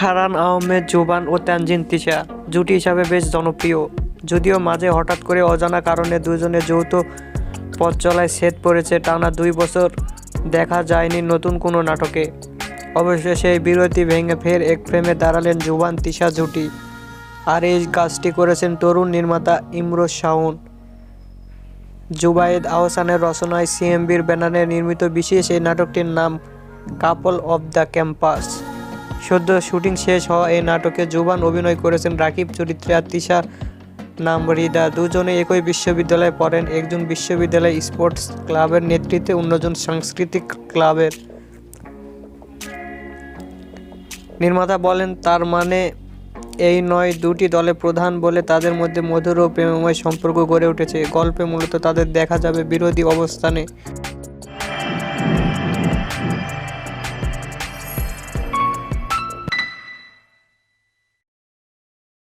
ফারহান আহমেদ, জুবান ও তানজিন তিশা। জুটি হিসাবে বেশ জনপ্রিয়। যদিও মাঝে হঠাৎ করে অজানা কারণে দুজনে যৌথ পথ চলায় ছেদ পড়েছে টানা দুই বছর। দেখা যায়নি নতুন কোনো নাটকে। অবশ্য সেই বিরতি ভেঙে ফের এক ফ্রেমে দাঁড়ালেন জুবান তিশা জুটি। আর এই কাজটি করেছেন তরুণ নির্মাতা ইমরোজ শাওন। জুবায়েদ আহসানের রচনায় সিএমবির ব্যানারে নির্মিত বিশেষ এই নাটকটির নাম, কাপল অফ দ্য ক্যাম্পাস সদ্য শুটিং শেষ হওয়া এই নাটকে জুবান অভিনয় করেছেন রাকিব, চরিত্রে আর তিশা নাম রিদা দুজনে একই বিশ্ববিদ্যালয়ে পড়েন। একজন বিশ্ববিদ্যালয় স্পোর্টস ক্লাবের নেতৃত্বে অন্যজন সাংস্কৃতিক ক্লাবের নির্মাতা বলেন, তার মানে এই নয়, দুটি দলে প্রধান বলে তাদের মধ্যে মধুর ও প্রেমময় সম্পর্ক গড়ে উঠেছে। গল্পে মূলত তাদের দেখা যাবে বিরোধী অবস্থানে।